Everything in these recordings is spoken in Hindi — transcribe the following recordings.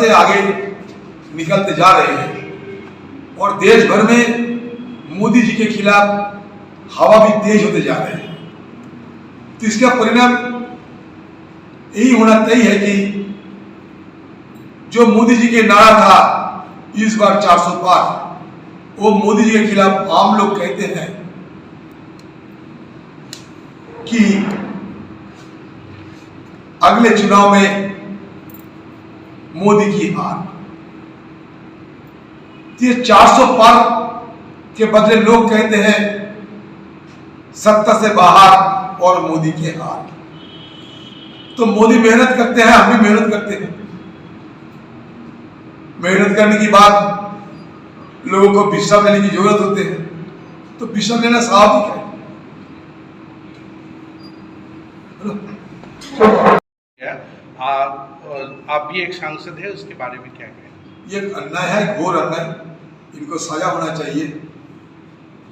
से आगे निकलते जा रहे हैं। और देश भर में मोदी जी के खिलाफ हवा भी तेज होते जा रहे हैं। तो इसका परिणाम यही होना तय है कि जो मोदी जी के नारा था इस बार 400 पार, वो मोदी जी के खिलाफ आम लोग कहते हैं कि अगले चुनाव में मोदी की हार। तो ये 400 पार के बदले लोग कहते हैं, सत्ता से बाहर और मोदी के हार। तो मोदी मेहनत करते हैं, हम भी मेहनत करते हैं। मेहनत करने की बात लोगों को विश्राम लेने की ज़रूरत होती है तो विश्राम लेना स्वाभाविक है। है आप भी एक सांसद है, उसके बारे में क्या कहें? ये अन्याय है घोर अन्याय। इनको सजा होना चाहिए,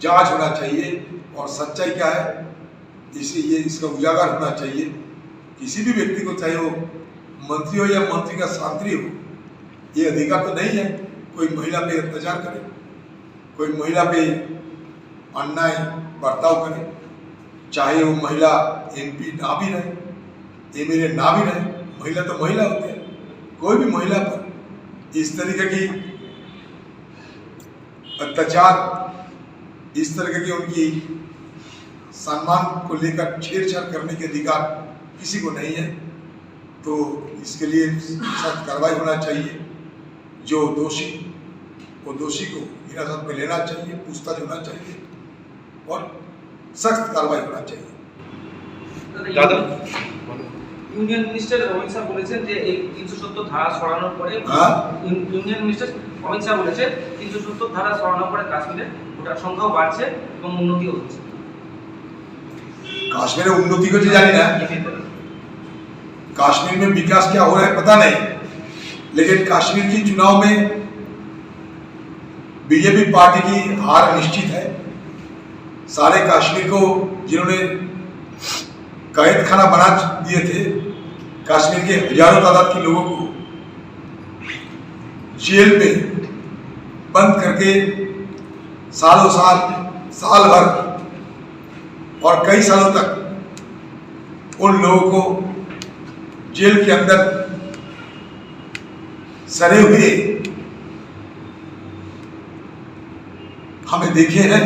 जाँच होना चाहिए, और सच्चाई क्या है, इसे, ये इसका उजागर होना चाहिए। किसी भी व्यक्ति को चाहे वो मंत्री हो या मंत्री का शांति हो, ये अधिकार तो नहीं है, कोई महिला पे अत्याचार करे, कोई महिला पे अन्याय बर्ताव करे, चाहे वो महिला एमपी ना भी रहे एमएलए ना भी रहे महिला तो महिला होती है। कोई भी महिला पर इस तरीके की अत्याचार, इस तरीके की उनकी सम्मान को लेकर छेड़छाड़ करने के अधिकार किसी को नहीं है तो इसके लिए सख्त कार्रवाई होना चाहिए। जो दोषी, वो दोषी को हिरासत में लेना चाहिए, पूछताछ होना चाहिए और सख्त कार्रवाई होना चाहिए। দাদা ইউনিয়ন মিনিস্টার অমিত শাহ বলেছেন যে এই তিনশো সত্তর ধারা সরানোর পরে হ্যাঁ? You- union minister Amit Shah বলেছেন তিনশো সত্তর ধারা সরানোর পরে কাশ্মীরে ভোটার সংখ্যাও বাড়ছে এবং উন্নতিও হচ্ছে कश्मीर में उन्नति को तो जानी ना कश्मीर में विकास क्या हो रहा है पता नहीं लेकिन कश्मीर की चुनाव में बीजेपी पार्टी की हार निश्चित है सारे कश्मीर को जिन्होंने कैद खाना बना दिए थे। कश्मीर के हज़ारों तादाद के लोगों को जेल में बंद करके सालों साल साल भर और कई सालों तक उन लोगों को जेल के अंदर सड़े हुए हमें देखे हैं।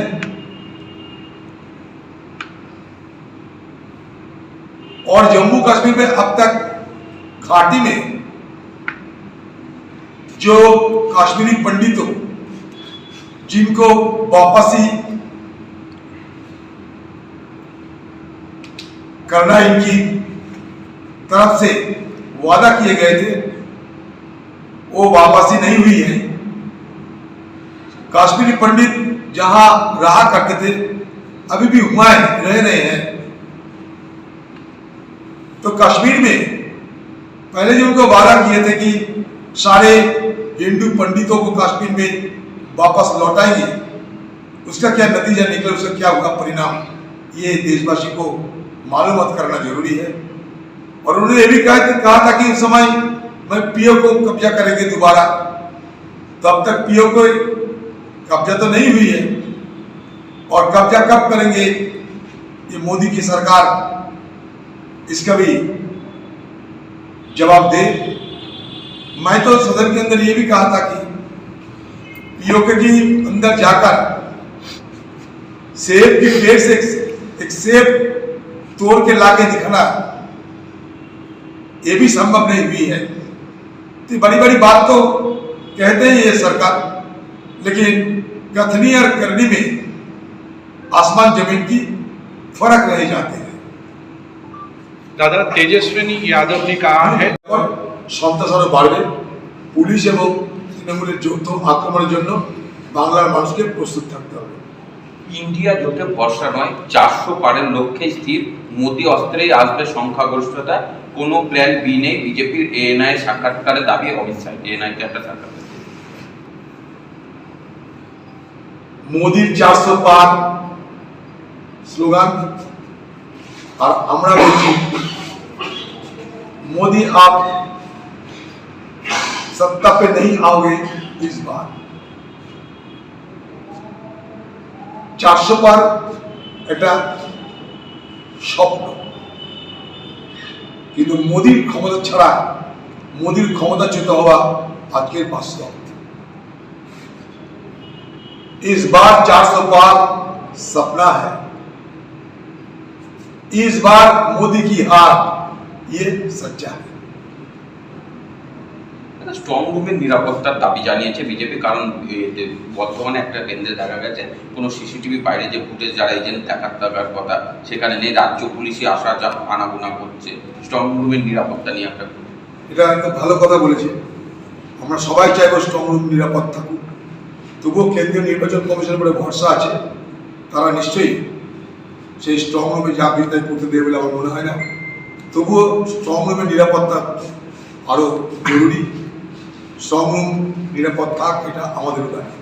और जम्मू कश्मीर में अब तक घाटी में जो कश्मीरी पंडितों जिनको वापसी करना इनकी तरफ़ से वादा किए गए थे, वो वापसी नहीं हुई है। कश्मीरी पंडित जहाँ रहा करते थे, अभी भी हुमाएँ रह रहे हैं। तो कश्मीर में पहले जो उनको वादा किए थे कि सारे हिंदू पंडितों को कश्मीर में वापस लौटाएँगे, उसका क्या नतीजा निकला, उसका क्या होगा परिणाम? ये देशवासी को मालूम करना ज़रूरी है। और उन्होंने ये भी कहा कहा था कि उस समय मैं पीओ को कब्जा करेंगे दोबारा। तो अब तक पीओ को कब्जा तो नहीं हुई है। और कब्जा कब करेंगे, ये मोदी की सरकार इसका भी जवाब दे। मैं तो सदन के अंदर ये भी कहा था कि पीओके की अंदर जाकर सेब के पेड़ से एक, सेब तोड़ के लाके दिखाना ये भी संभव नहीं हुई है। तो बड़ी बड़ी बात तो कहते हैं ये सरकार लेकिन कथनी और करनी में आसमान ज़मीन की फ़र्क रह जाते। हैं দাদা তেজস্বিনী যাদব ने कहा है এখন সন্ত্রাস আরো বাড়বে পুলিশ এবং তৃণমূলের যৌথ আক্রমণের জন্য বাংলার মানুষকে প্রস্তুত থাকতে হবে ইন্ডিয়া জোটে ভরসা নয় চারশো পারের লক্ষ্যে স্থির মোদি অস্ত্রেই আসবে সংখ্যাগরিষ্ঠতা কোনো প্ল্যান বি নেই বিজেপির এএনআই সাক্ষাৎকারে দাবি অমিত শাহ এএনআই কে একটা সাক্ষাৎকার মোদির চারশো পার স্লোগান আর আমরা বলছি মোদি আপ सत्ता पे नहीं आओगे इस बार চারশো পার একটা স্বপ্ন কিন্তু মোদির ক্ষমতা ছাড়া মোদির ক্ষমতাচ্যুত হওয়া আজকের বাস্তব इस बार 400 पार सपना है इस बार मोदी की हार ये सच्चा है একটা স্ট্রং রুমের নিরাপত্তার দাবি জানিয়েছে বিজেপি কারণ এতে বর্তমানে একটা কেন্দ্রে দেখা গেছে কোনো সিসিটিভি বাইরে যে ফুটেজ যারা এজেন্ট দেখার থাকার কথা সেখানে নেই রাজ্য পুলিশই আসা যা আনাগোনা করছে স্ট্রং রুমের নিরাপত্তা নিয়ে একটা এটা একটা ভালো কথা বলেছে আমরা সবাই চাইবো স্ট্রং রুম নিরাপদ থাকুক তবুও কেন্দ্রীয় নির্বাচন কমিশনের উপরে ভরসা আছে তারা নিশ্চয়ই সেই স্ট্রং রুমে যা কিছু তাই করতে দেবে বলে আমার মনে হয় না তবুও স্ট্রংরুমের নিরাপত্তা আরও জরুরি। স্ট্রংরুম নিরাপদ থাক এটা আমাদেরও দাবি।